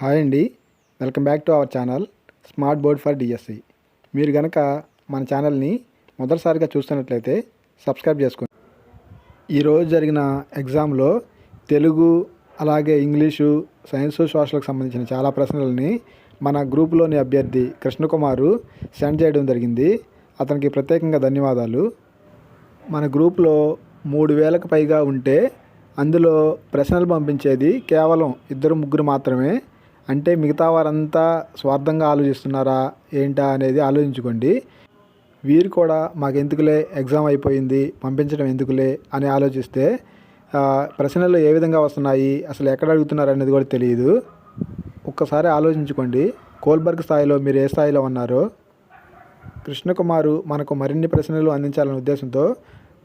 Hi అండి. Welcome back to our channel smart board for DSC. మీరు కనుక మన ఛానల్ని మొదటిసారిగా చూస్తున్నట్లయితే సబ్స్క్రైబ్ చేసుకోండి. ఈరోజు జరిగిన ఎగ్జామ్లో తెలుగు అలాగే ఇంగ్లీషు సైన్స్ సోషల్కి సంబంధించిన చాలా ప్రశ్నలని మన గ్రూపులోని అభ్యర్థి కృష్ణకుమారు సెండ్ చేయడం జరిగింది. అతనికి ప్రత్యేకంగా ధన్యవాదాలు. మన గ్రూప్లో మూడు వేలకు పైగా ఉంటే అందులో ప్రశ్నలు పంపించేది కేవలం ఇద్దరు ముగ్గురు మాత్రమే. అంటే మిగతా వారంతా స్వార్థంగా ఆలోచిస్తున్నారా ఏంటా అనేది ఆలోచించుకోండి. వీరు కూడా మాకు ఎందుకులే ఎగ్జామ్ అయిపోయింది పంపించడం ఎందుకులే అని ఆలోచిస్తే ప్రశ్నలు ఏ విధంగా వస్తున్నాయి అసలు ఎక్కడ అడుగుతున్నారు అనేది కూడా తెలియదు. ఒక్కసారి ఆలోచించుకోండి కోల్బర్గ్ స్థాయిలో మీరు ఏ స్థాయిలో ఉన్నారో. కృష్ణకుమారు మనకు మరిన్ని ప్రశ్నలు అందించాలనే ఉద్దేశంతో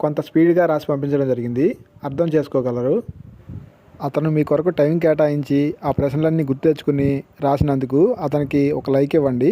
కొంత స్పీడ్గా రాసి పంపించడం జరిగింది. అర్థం చేసుకోగలరు. అతను మీ కొరకు టైం కేటాయించి ఆ ప్రశ్నలన్నీ గుర్తు తెచ్చుకుని రాసినందుకు అతనికి ఒక లైక్ ఇవ్వండి.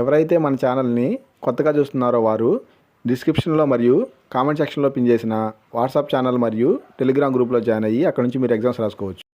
ఎవరైతే మన ఛానల్ని కొత్తగా చూస్తున్నారో వారు డిస్క్రిప్షన్లో మరియు కామెంట్ సెక్షన్లో పిన్ చేసిన వాట్సాప్ ఛానల్ మరియు టెలిగ్రామ్ గ్రూప్లో జాయిన్ అయ్యి అక్కడ నుంచి మీరు ఎగ్జామ్స్ రాసుకోవచ్చు.